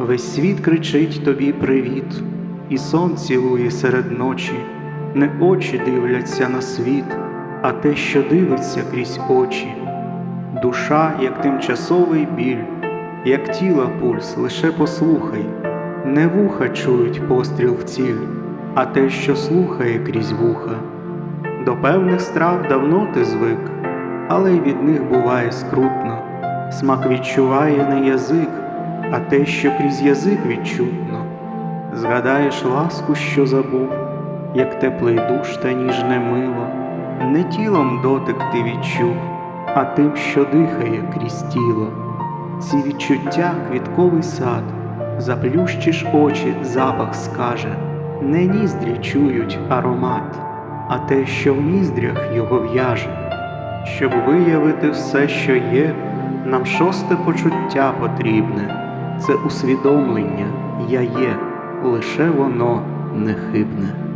Весь світ кричить тобі привіт, і сон цілує серед ночі, не очі дивляться на світ, а те, що дивиться крізь очі. Душа, як тимчасовий біль, як тіла пульс, лише послухай, не вуха чують постріл в ціль, а те, що слухає крізь вуха. До певних страв давно ти звик, але й від них буває скрутно. Смак відчуває не язик, а те, що крізь язик відчутно. Згадаєш ласку, що забув, як теплий душ та ніжне мило, не тілом дотик ти відчув, а тим, що дихає крізь тіло. Ці відчуття квітковий сад, заплющиш очі, запах скаже, не ніздрі чують аромат, а те, що в ніздрях його в'яже. Щоб виявити все, що є, нам шосте почуття потрібне. Це усвідомлення я є, лише воно нехибне.